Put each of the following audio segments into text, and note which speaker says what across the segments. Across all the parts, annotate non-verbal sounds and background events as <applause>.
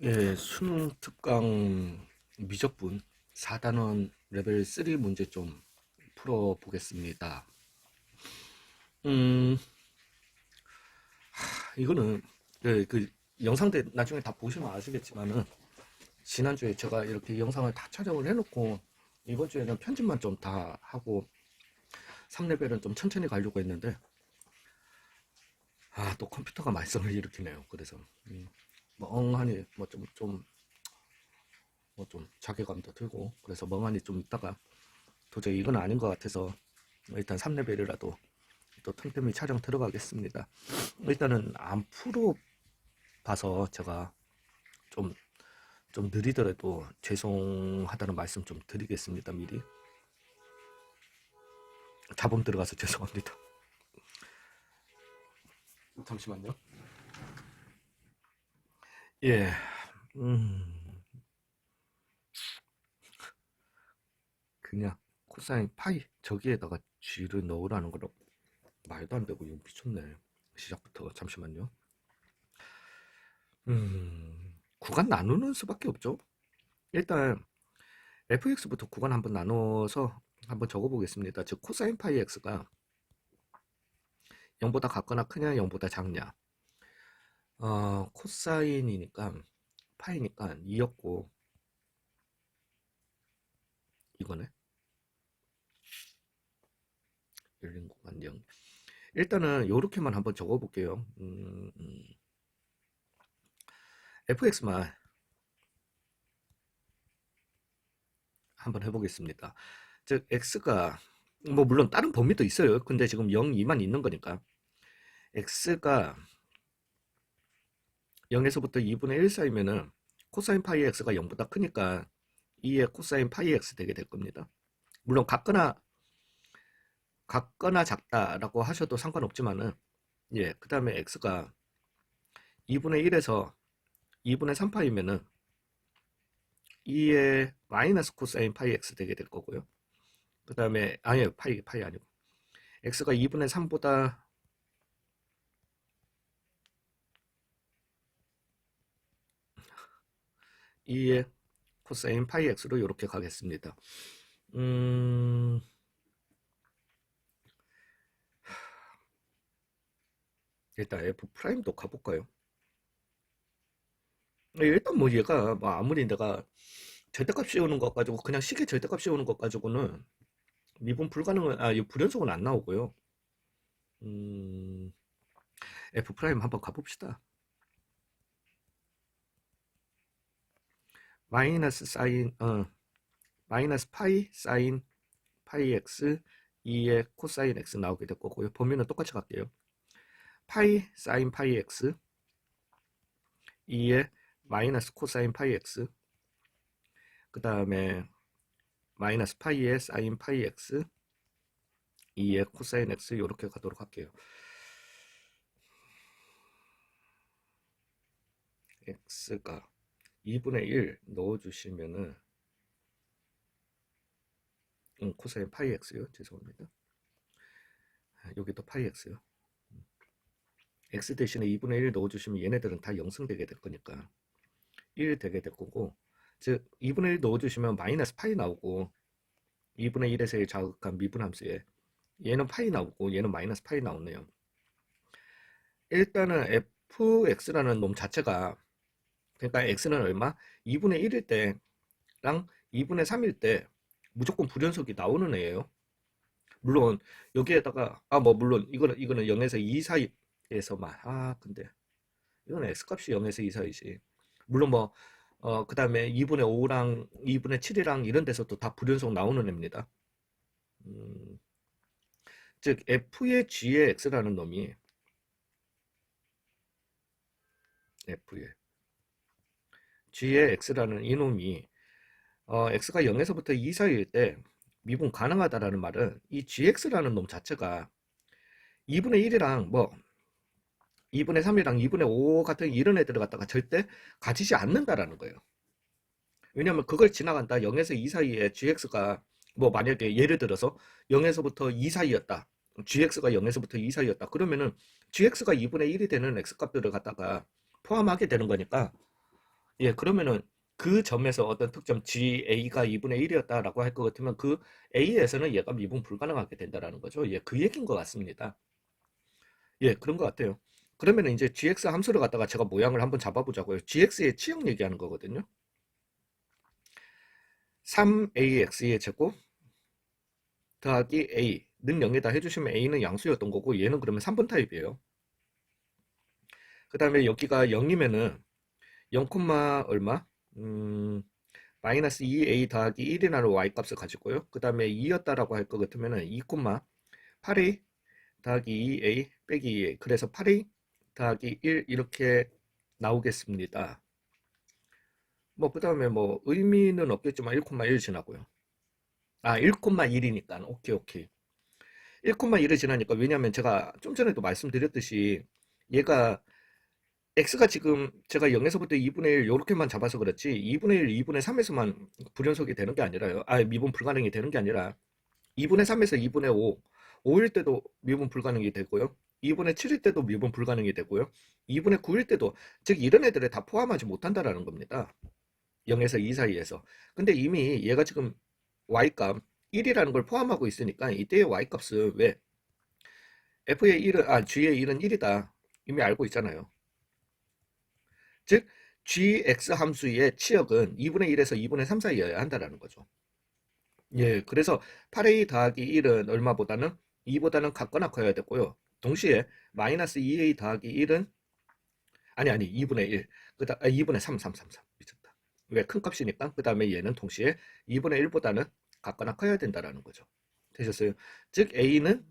Speaker 1: 예, 수능 특강 미적분 4단원 레벨 3 문제 좀 풀어보겠습니다. 음, 하, 이거는 그, 그 영상들 나중에 다 보시면 아시겠지만은 지난주에 제가 이렇게 영상을 다 촬영을 해놓고 이번 주에는 편집만 좀 다 하고 3레벨은 좀 천천히 가려고 했는데 아, 또 컴퓨터가 말썽을 일으키네요. 그래서 음, 멍하니 뭐 좀 좀 뭐 좀 자괴감도 들고 그래서 멍하니 좀 있다가 도저히 이건 아닌 것 같아서 일단 3레벨이라도 또 틈틈이 촬영 들어가겠습니다. 일단은 안 풀어 봐서 제가 좀좀 느리더라도 죄송하다는 말씀 좀 드리겠습니다. 미리 자본 들어가서 죄송합니다. 잠시만요. 예, 음, 그냥 코사인 파이 저기에다가 쥐를 넣으라는 거라 말도 안 되고 이거 미쳤네. 시작부터 잠시만요. 음, 구간 나누는 수밖에 없죠. 일단 fx부터 구간 한번 나눠서 한번 적어 보겠습니다. 즉 코사인 파이 x가 0보다 같거나 크냐 0보다 작냐. 어, 코사인이니까 파이니까 2였고. 이거네. 열린 공간 0 일단은 요렇게만 한번 적어 볼게요. 음, 음. fx만 한번 해보겠습니다. 즉 x가 뭐 물론 다른 범위도 있어요 근데 지금 0, 2만 있는 거니까 x가 0에서부터 2분의 1 사이면은 코사인 파이 x가 0보다 크니까 2의 코사인 파이 x 되게 될 겁니다. 물론 같거나 같거나 작다라고 하셔도 상관없지만은 예, 그 다음에 x가 2분의 1에서 2분의 3파이면은 2의 마이너스 코사인 파이 x 되게 될 거고요. 그 다음에 아니요 파이 파이 아니고 x가 2분의 3보다 2의 코사인 파이 x로 이렇게 가겠습니다. 음... 일단 f 프라임도 가볼까요? 일단 뭐 얘가 뭐 아무리 내가 절대값 씌우는 것 가지고 그냥 시계 절대값 씌우는 것 가지고는 미분 불가능은 아, 이 불연속은 안 나오고요. 음, f 프라임 한번 가봅시다. 마이너스 사인 어 마이너스 파이 사인 파이 x 2의 코사인 x 나오게 될 거고요. 범위는 똑같이 갈게요. 파이 사인 파이 x 2의 마이너스 코사인 파이 x 그 다음에 마이너스 파이의 사인 파이 x 2의 코사인 x 이렇게 가도록 할게요. x가 2분의 1 넣어주시면은 음, 코사인 파이 x요. 죄송합니다. 아, 여기도 파이 x요. x 대신에 2분의 1 넣어주시면 얘네들은 다 영승되게 될 거니까 1 되게 될 거고 즉 2분의 1 넣어주시면 마이너스 파이 나오고 2분의 1에서의 자극한 미분함수에 얘는 파이 나오고 얘는 마이너스 파이 나오네요. 일단은 fx라는 놈 자체가 그러니까 x는 얼마? 2분의 1일 때랑 2분의 3일 때 무조건 불연속이 나오는 애예요. 물론 여기에다가 아 뭐 물론 이거는 이거는 0에서 2 사이에서만 아 근데 이거는 x 값이 0에서 2 사이지. 물론 뭐 어, 그 다음에 2분의 5랑 2분의 7이랑 이런 데서도 다 불연속 나오는 애입니다. 음, 즉 f의 g의 x라는 놈이 f의 g의 x라는 이놈이 어, x가 0에서부터 2 사이일 때 미분 가능하다라는 말은 이 gx라는 놈 자체가 2분의 1이랑 뭐 2분의 3이랑 2분의 5 같은 이런 애들을 갖다가 절대 가지지 않는다라는 거예요. 왜냐하면 그걸 지나간다 0에서 2 사이에 gx가 뭐 만약에 예를 들어서 0에서부터 2 사이였다. gx가 0에서부터 2 사이였다. 그러면은 gx가 2분의 1이 되는 x값들을 갖다가 포함하게 되는 거니까 예, 그러면은 그 점에서 어떤 특점 GA가 2분의 1이었다라고 할 것 같으면 그 A에서는 얘가 미분 불가능하게 된다라는 거죠. 예, 그 얘기인 것 같습니다. 예, 그런 것 같아요. 그러면 이제 GX 함수를 갖다가 제가 모양을 한번 잡아보자고요. GX의 치형 얘기하는 거거든요. 3AX의 제곱 더하기 A는 0에다 해주시면 A는 양수였던 거고 얘는 그러면 3번 타입이에요. 그 다음에 여기가 0이면은 0, 얼마? 음, 마이너스 2a 더하기 1이라는 y 값을 가지고요. 그 다음에 2였다라고 할 것 같으면은 2, 8a 더하기 2a 빼기 2a 그래서 8a 더하기 1 이렇게 나오겠습니다. 뭐 그 다음에 뭐 의미는 없겠지만 1,1 지나고요. 아 1,1이니까 오케이 오케이 1,1을 지나니까 왜냐면 제가 좀 전에도 말씀드렸듯이 얘가 x가 지금 제가 0에서부터 2분의 1 요렇게만 잡아서 그렇지 2분의 1, 2분의 3에서만 불연속이 되는 게 아니라요. 아 미분 불가능이 되는 게 아니라 2분의 3에서 2분의 5 5일 때도 미분 불가능이 되고요. 2분의 7일 때도 미분 불가능이 되고요. 2분의 9일 때도 즉 이런 애들을 다 포함하지 못한다라는 겁니다. 0에서 2 사이에서. 근데 이미 얘가 지금 y값 1이라는 걸 포함하고 있으니까 이때의 y값은 왜 f의 1은 아 g의 1은 1이다. 이미 알고 있잖아요. 즉 gx 함수의 치역은 2분의 1에서 2분의 3 사이여야 한다라는 거죠. 예, 그래서 8a 더하기 1은 얼마보다는 2보다는 같거나 커야 되고요. 동시에 마이너스 2a 더하기 1은 아니 아니 2분의 1 그다음 아, 2분의 3 3 3 3 미쳤다. 왜 큰 값이니까 그 다음에 얘는 동시에 2분의 1보다는 같거나 커야 된다라는 거죠. 되셨어요? 즉 a는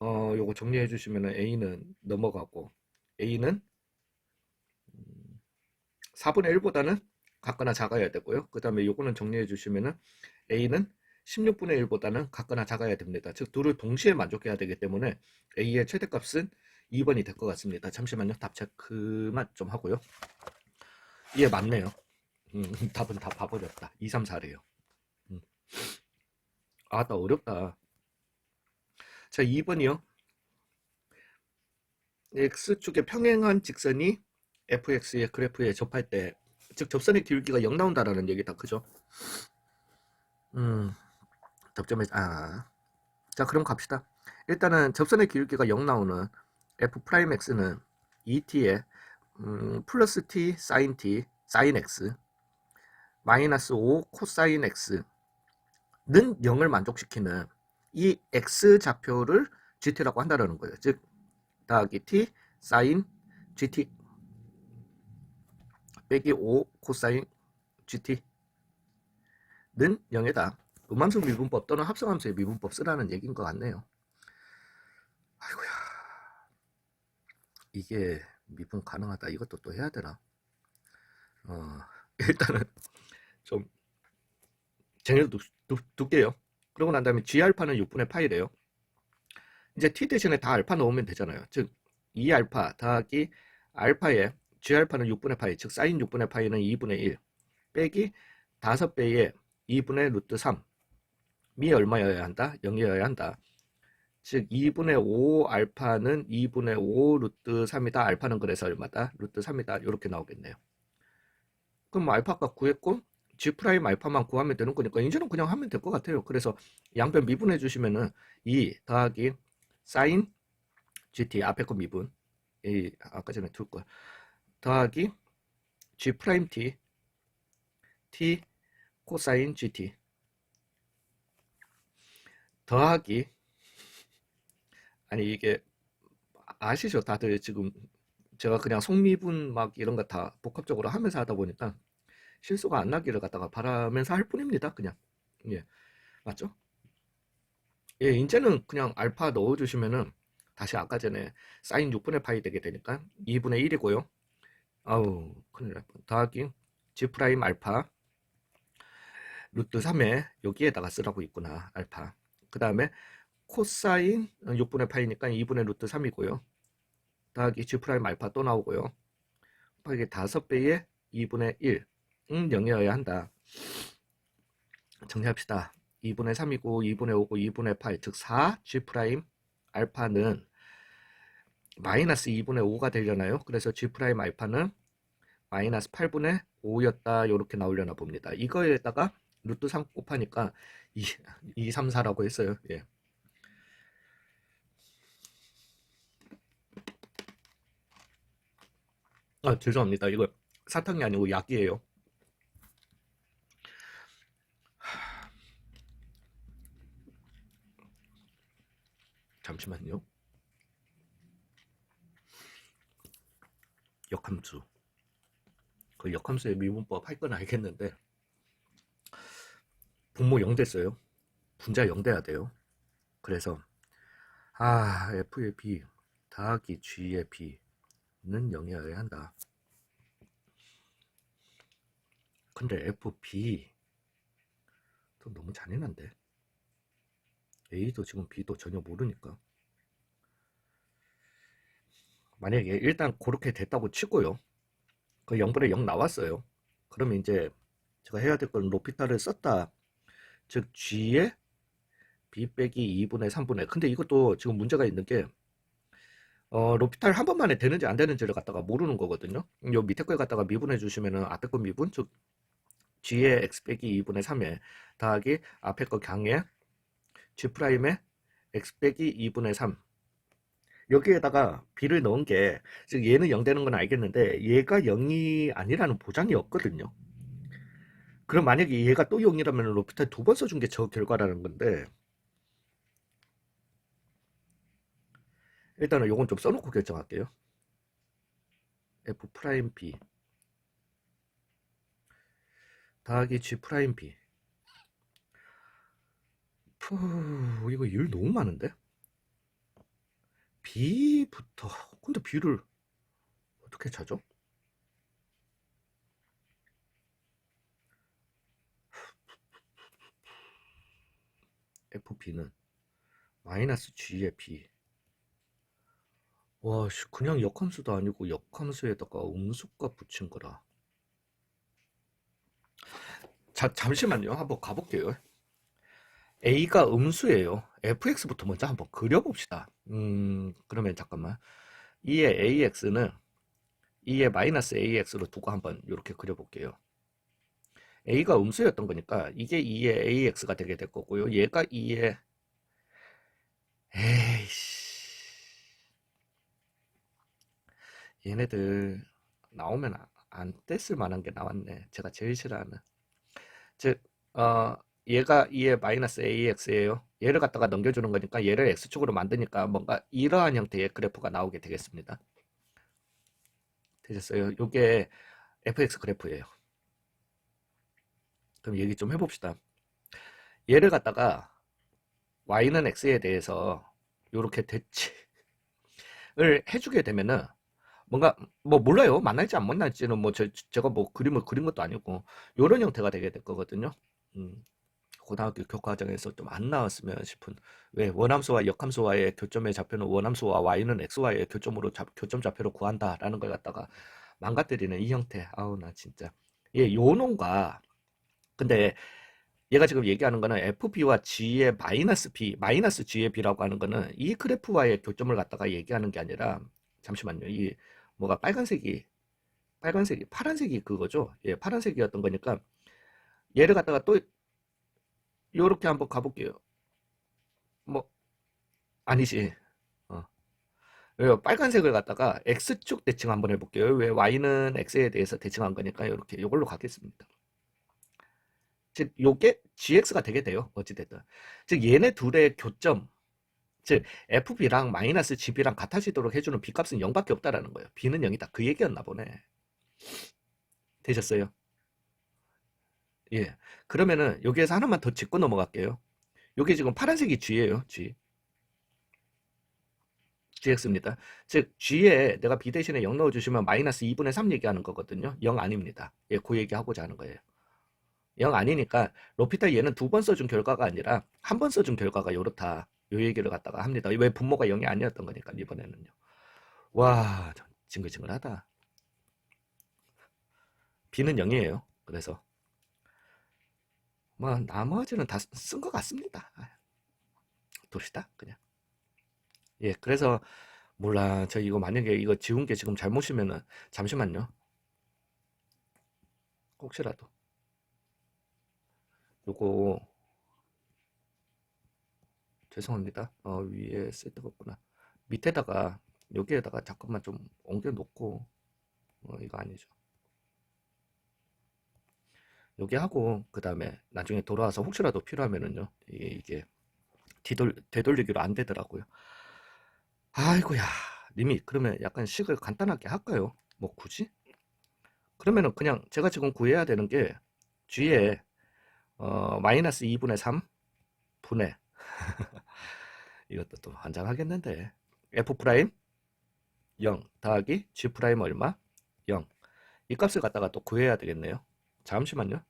Speaker 1: 어 요거 정리해 주시면은 a는 넘어가고 a는 4분의 1보다는 같거나 작아야 되고요. 그 다음에 요거는 정리해 주시면은 A는 16분의 1보다는 같거나 작아야 됩니다. 즉 둘을 동시에 만족해야 되기 때문에 A의 최대값은 2번이 될 것 같습니다. 잠시만요. 답 체크만 좀 하고요. 예, 맞네요. 음, <laughs> 답은 다 봐버렸다. 2, 3, 4래요. 음. 아, 나 어렵다. 자, 2번이요. X축에 평행한 직선이 fx의 그래프에 접할 때, 즉 접선의 기울기가 0 나온다라는 얘기다. 그죠? 음, 접점에 아, 자 그럼 갑시다. 일단은 접선의 기울기가 0 나오는 f 프라임 x는 2t에 음, 플러스 t 사인 t 사인 x 마이너스 5 코사인 x는 0을 만족시키는 이 x 좌표를 gt라고 한다는 거예요. 즉 더하기 t 사인 gt 빼기 5 코사인 GT는 0이다. 음함수 미분법 또는 합성함수의 미분법 쓰라는 얘기인 것 같네요. 아이고야. 이게 미분 가능하다. 이것도 또 해야 되나? 어, <laughs> 일단은 좀 쟁여도 둘게요. 그러고 난 다음에 G알파는 6분의 파이래요. 이제 T 대신에 다 알파 넣으면 되잖아요. 즉 2알파 더하기 알파에 G알파는 6분의 파이, 즉 사인 6분의 파이는 2분의 1 빼기 5배의 2분의 루트 3 이 얼마여야 한다? 0이어야 한다. 즉 2분의 5 알파는 2분의 5 루트 3이다. 알파는 그래서 얼마다? 루트 3이다. 이렇게 나오겠네요. 그럼 뭐 알파가 구했고 G 프라임 알파만 구하면 되는 거니까 이제는 그냥 하면 될 것 같아요. 그래서 양변 미분해 주시면은 2 더하기 사인 GT 앞에 거 미분 이 아까 전에 둘 거. 더하기 g 프라임 t t 코사인 gt 더하기. 아니 이게 아시죠? 다들 지금 제가 그냥 속미분 막 이런 거 다 복합적으로 하면서 하다 보니까 실수가 안 나기를 갖다가 바라면서 할 뿐입니다 그냥. 예. 맞죠? 예 이제는 그냥 알파 넣어 주시면은 다시 아까 전에 사인 6분의 파이 되게 되니까 2분의 1이고요. 아우 큰일 날 뻔. 더하기 G 프라임 알파 루트 3에 여기에다가 쓰라고 있구나 알파. 그 다음에 코사인 6분의 파이니까 2분의 루트 3이고요. 더하기 G 프라임 알파 또 나오고요. 이게 5배의 2분의 1은 0이어야 한다. 정리합시다. 2분의 3이고 2분의 5고 2분의 8, 즉 4, G 프라임 알파는 마이너스 2분의 5가 되려나요? 그래서 G 프라임 알파는 마이너스 8분의 5였다. 이렇게 나오려나 봅니다. 이거에다가 루트 3 곱하니까 2, 2 3, 4라고 했어요. 예. 아, 죄송합니다. 이거 사탕이 아니고 약이에요. 잠시만요. 역함수. 그 역함수의 미분법 할 건 알겠는데 분모 0 됐어요. 분자 0 돼야 돼요. 그래서 아 f의 b 더하기 g의 b는 0이어야 한다. 근데 fb 또 너무 잔인한데 a도 지금 b도 전혀 모르니까 만약에 일단 그렇게 됐다고 치고요. 그 0분의 0 나왔어요. 그러면 이제 제가 해야 될 건 로피타를 썼다. 즉 g의 b 빼기 2분의 3분의 근데 이것도 지금 문제가 있는 게 어, 로피탈 한 번만에 되는지 안 되는지를 갖다가 모르는 거거든요. 요 밑에 거에 갖다가 미분해 주시면은 앞에 거 미분 즉 g의 x 빼기 2분의 3에 더하기 앞에 거 강의 g 프라임의 x 빼기 2분의 3 여기에다가 b를 넣은 게, 즉 얘는 0 되는 건 알겠는데, 얘가 0이 아니라는 보장이 없거든요. 그럼 만약에 얘가 또 0이라면 로피탈 두번 써준 게 저 결과라는 건데, 일단은 요건 좀 써놓고 결정할게요. f 프라임 b 더하기 g 프라임 b 푸, 이거 일 너무 많은데? B부터 근데 B를 어떻게 찾죠? FB는 마이너스 G의 B 와 씨, 그냥 역함수도 아니고 역함수에다가 음수값 붙인 거라 자, 잠시만요 한번 가볼게요 A가 음수예요. fx부터 먼저 한번 그려봅시다. 음, 그러면 잠깐만. 2의 ax는 2의 마이너스 ax로 두고 한번 이렇게 그려볼게요. A가 음수였던 거니까 이게 2의 ax가 되게 될 거고요. 얘가 2의 에이씨 얘네들 나오면 안 뗐을 만한 게 나왔네. 제가 제일 싫어하는 즉 어, 얘가 2의 마이너스 ax예요. 얘를 갖다가 넘겨주는 거니까 얘를 x축으로 만드니까 뭔가 이러한 형태의 그래프가 나오게 되겠습니다. 되셨어요? 요게 fx 그래프예요. 그럼 얘기 좀 해봅시다. 얘를 갖다가 y는 x에 대해서 이렇게 대치를 <laughs> 해주게 되면은 뭔가 뭐 몰라요 만날지 안 만날지는 뭐 저, 제가 뭐 그림을 그린 것도 아니고 이런 형태가 되게 될 거거든요. 음. 고등학교 교과정에서 좀 안 나왔으면 싶은 왜 원함수와 역함수와의 교점의 좌표는 원함수와 y는 x와의 교점으로 잡, 교점 좌표로 구한다라는 걸 갖다가 망가뜨리는 이 형태 아우 나 진짜 예 요놈과 근데 얘가 지금 얘기하는 거는 fb와 g의 마이너스 b 마이너스 g의 b라고 하는 거는 이 그래프와의 교점을 갖다가 얘기하는 게 아니라 잠시만요 이 뭐가 빨간색이 빨간색이 파란색이 그거죠 예 파란색이었던 거니까 얘를 갖다가 또 요렇게 한번 가볼게요. 뭐 아니지. 어. 빨간색을 갖다가 x축 대칭 한번 해볼게요. 왜 y는 x에 대해서 대칭한 거니까 이렇게 요걸로 가겠습니다. 즉 요게 gx가 되게 돼요. 어찌됐든. 즉 얘네 둘의 교점 즉 fb랑 마이너스 gb랑 같아지도록 해주는 b값은 0밖에 없다라는 거예요. b는 0이다. 그 얘기였나 보네. 되셨어요? 예. 그러면은 여기에서 하나만 더 짚고 넘어갈게요. 여기 지금 파란색이 G예요. G. GX입니다. 즉 G에 내가 B 대신에 0 넣어주시면 마이너스 2분의 3 얘기하는 거거든요. 0 아닙니다. 예, 그 얘기하고자 하는 거예요. 0 아니니까 로피타 얘는 두 번 써준 결과가 아니라 한 번 써준 결과가 요렇다. 요 얘기를 갖다가 합니다. 왜 분모가 0이 아니었던 거니까 이번에는요. 와 징글징글하다. B는 0이에요. 그래서 뭐 나머지는 다 쓴 것 같습니다. 아, 둡시다 그냥. 예, 그래서 몰라 저 이거 만약에 이거 지운 게 지금 잘못이면은 잠시만요. 혹시라도 요거 죄송합니다. 어, 위에 쓸 데가 없구나. 밑에다가 여기에다가 잠깐만 좀 옮겨 놓고 어, 이거 아니죠. 여기 하고 그 다음에 나중에 돌아와서 혹시라도 필요하면은요 이게, 이게 뒤돌, 되돌리기로 안 되더라고요. 아이고야 님이 그러면 약간 식을 간단하게 할까요? 뭐 굳이? 그러면은 그냥 제가 지금 구해야 되는 게 G에 어, 마이너스 2분의 3 분의 <laughs> 이것도 또 환장하겠는데 F 프라임 0 더하기 G 프라임 얼마? 0. 이 값을 갖다가 또 구해야 되겠네요. 잠시만요.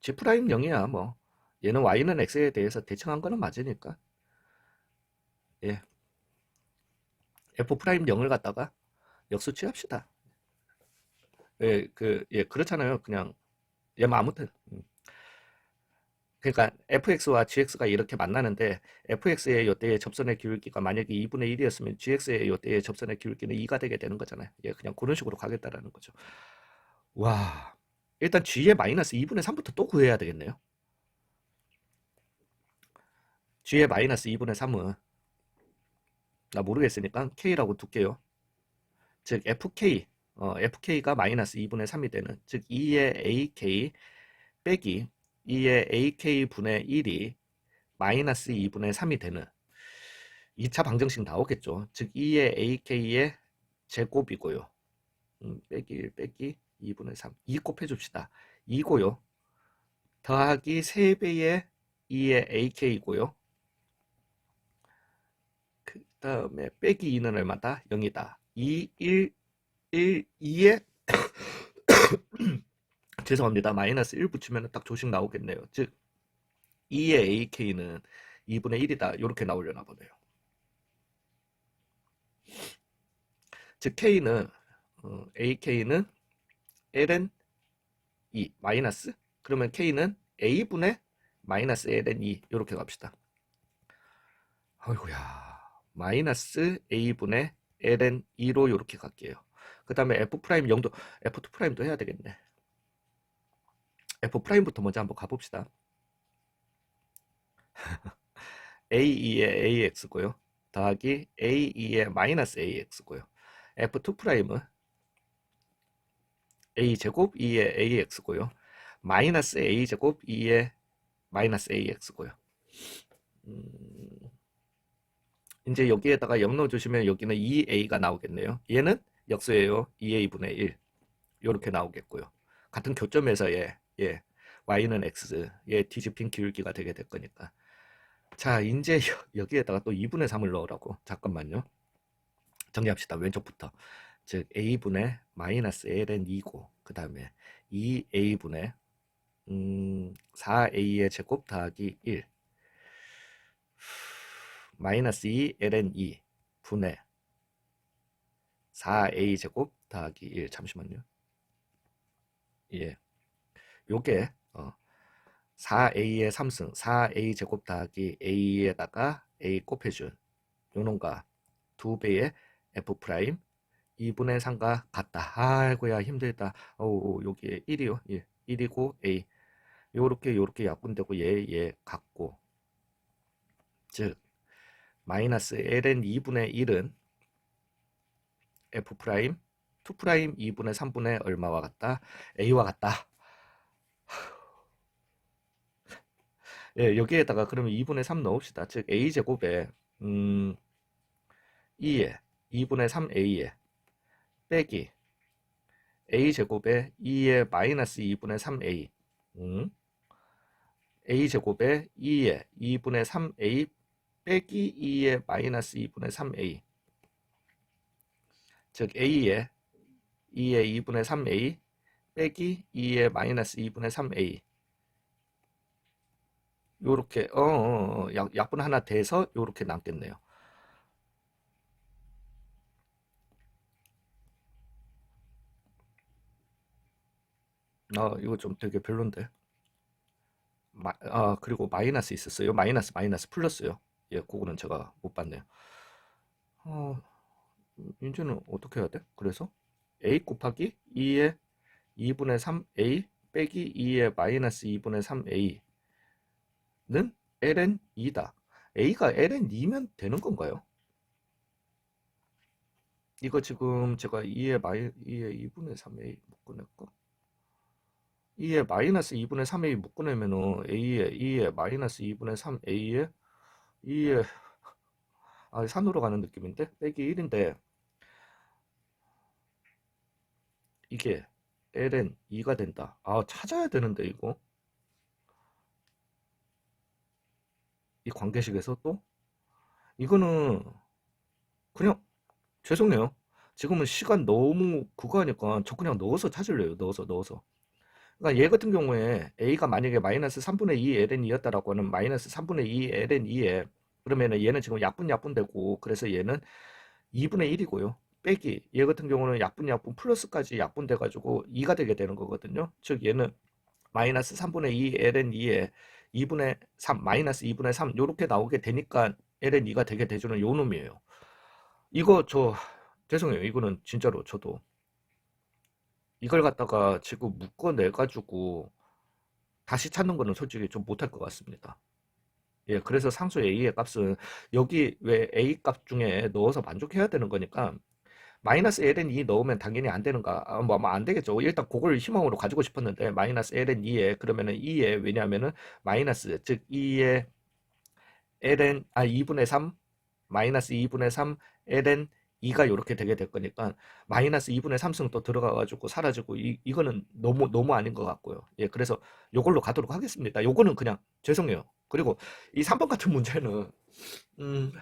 Speaker 1: G 프라임 0이야 뭐 얘는 Y는 X에 대해서 대칭한 거는 맞으니까 예 F 프라임 0을 갖다가 역수 취합시다. 예, 그, 예, 그렇잖아요. 그냥, 예, 뭐 아무튼. 음. 그러니까 fx와 gx가 이렇게 만나는데 fx의 요때의 접선의 기울기가 만약에 2분의 1이었으면 gx의 요때의 접선의 기울기는 2가 되게 되는 거잖아요. 예, 그냥 그런 식으로 가겠다라는 거죠. 와, 일단 g의 마이너스 2분의 3부터 또 구해야 되겠네요. g의 마이너스 2분의 3은 나 모르겠으니까 k라고 둘게요. 즉 fk, 어, fk가 마이너스 2분의 3이 되는 즉 2의 ak 빼기 2의 ak분의 1이 마이너스 2분의 3이 되는 2차 방정식 나오겠죠. 즉 2의 ak의 제곱이고요. 음, 빼기 1 빼기 2분의 3. 2 곱해줍시다. 2고요. 더하기 3배의 2의 ak이고요. 그 다음에 빼기 2는 얼마다? 0이다. 2, 1, 1, 2에 <coughs> 죄송합니다. 마이너스 1 붙이면 딱 조식 나오겠네요. 즉 2의 ak는 2분의 1이다. 이렇게 나오려나 보네요. 즉 k는 어, ak는 ln 2 마이너스 그러면 k는 a분의 마이너스 ln 2 이렇게 갑시다. 아이고야 마이너스 a분의 ln 2로 이렇게 갈게요. 그 다음에 f 프라임 0도 f2 프라임도 해야 되겠네. f 프라임부터 먼저 한번 가봅시다. <laughs> a2의 ax고요. 더하기 a2의 마이너스 ax고요. f2 프라임은 a 제곱 2의 ax고요. 마이너스 a 제곱 2의 마이너스 ax고요. 음, 이제 여기에다가 0 넣어주시면 여기는 2a가 나오겠네요. 얘는 역수예요. 2a분의 1 이렇게 나오겠고요. 같은 교점에서의 예, y는 x, 예, 뒤집힌 기울기가 되게 될 거니까. 자, 이제 여기에다가 또 2분의 3을 넣으라고. 잠깐만요. 정리합시다. 왼쪽부터. 즉, a분의 마이너스 ln 2고, 그 다음에 2a분의 음, 4a의 제곱 더하기 1 마이너스 2 ln 2 분의 4a 제곱 더하기 1 잠시만요. 예. 요게 어, 4a의 3승 4a 제곱 더하기 a에다가 a 곱해준 요놈과 2배의 f 프라임 2분의 3과 같다. 아이고야 힘들다. 어 여기에 1이요. 예. 1이고 a 요렇게 요렇게 약분되고 얘 얘 같고 즉 마이너스 ln 2분의 1은 f 프라임 2 프라임 2분의 3분의 얼마와 같다? a와 같다. 예, 여기에다가 그러면 2분의 3 넣읍시다. 즉 a제곱에 음 2에 2분의 3a에 빼기 a제곱에 2에 마이너스 2분의 3a 음, a제곱에 2에 2분의 3a 빼기 2에 마이너스 2분의 3a 즉 a에 2에 2분의 3a 빼기 2에 마이너스 2분의 3a 요렇게 어, 어, 어 약, 약분 하나 돼서 요렇게 남겠네요. 아, 이거 좀 되게 별론데. 마, 아, 그리고 마이너스 있었어요. 마이너스, 마이너스, 플러스요. 예, 그거는 제가 못 봤네요. 어, 이제는 어떻게 해야 돼? 그래서 a 곱하기 2의 2분의 3a 빼기 2의 마이너스 2분의 3a는 ln 2다. a가 ln 2면 되는 건가요? 이거 지금 제가 2의 마이 2의 2분의 3a 묶어낼까? 2의 마이너스 2분의 3a 묶어내면은 a의 2의 마이너스 2분의 3a의 2의 아, 산으로 가는 느낌인데 빼기 1인데 이게 ln 2가 된다. 아, 찾아야 되는데 이거. 이 관계식에서 또 이거는 그냥 죄송해요. 지금은 시간 너무 그거 하니까 저 그냥 넣어서 찾을래요. 넣어서 넣어서. 그러니까 얘 같은 경우에 a가 만약에 마이너스 3분의 2 ln이었다라고 하는 마이너스 3분의 2 ln이에 그러면은 얘는 지금 약분 약분 되고 그래서 얘는 2분의 1이고요. 빼기 얘 같은 경우는 약분 약분 플러스까지 약분 돼가지고 2가 되게 되는 거거든요. 즉 얘는 마이너스 3분의 2 ln2에 2분의 3 마이너스 2분의 3 요렇게 나오게 되니까 ln2가 되게 되주는 요 놈이에요. 이거 저 죄송해요. 이거는 진짜로 저도 이걸 갖다가 지금 묶어내 가지고 다시 찾는 거는 솔직히 좀 못할 것 같습니다. 예, 그래서 상수 a의 값은 여기 왜 a 값 중에 넣어서 만족해야 되는 거니까 마이너스 ln 2 넣으면 당연히 안 되는가? 아, 뭐, 뭐안 되겠죠. 일단 그걸 희망으로 가지고 싶었는데 마이너스 ln 2에 그러면은 2에 왜냐하면은 마이너스 즉 2에 ln 아 2분의 3 마이너스 2분의 3 ln 2가 이렇게 되게 될 거니까 마이너스 2분의 3승 또 들어가 가지고 사라지고 이, 이거는 너무 너무 아닌 것 같고요. 예, 그래서 요걸로 가도록 하겠습니다. 요거는 그냥 죄송해요. 그리고 이 3번 같은 문제는 음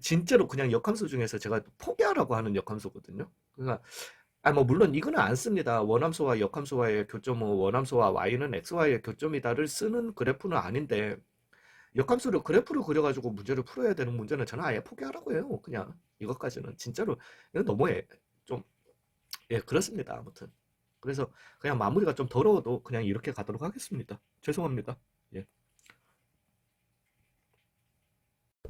Speaker 1: 진짜로 그냥 역함수 중에서 제가 포기하라고 하는 역함수거든요. 그러니까 아 뭐 물론 이거는 안 씁니다. 원함수와 역함수와의 교점은 원함수와 y는 xy의 교점이다를 쓰는 그래프는 아닌데 역함수를 그래프로 그려가지고 문제를 풀어야 되는 문제는 저는 아예 포기하라고 해요. 그냥 이것까지는 진짜로 이거 너무해 좀 예 그렇습니다. 아무튼 그래서 그냥 마무리가 좀 더러워도 그냥 이렇게 가도록 하겠습니다. 죄송합니다.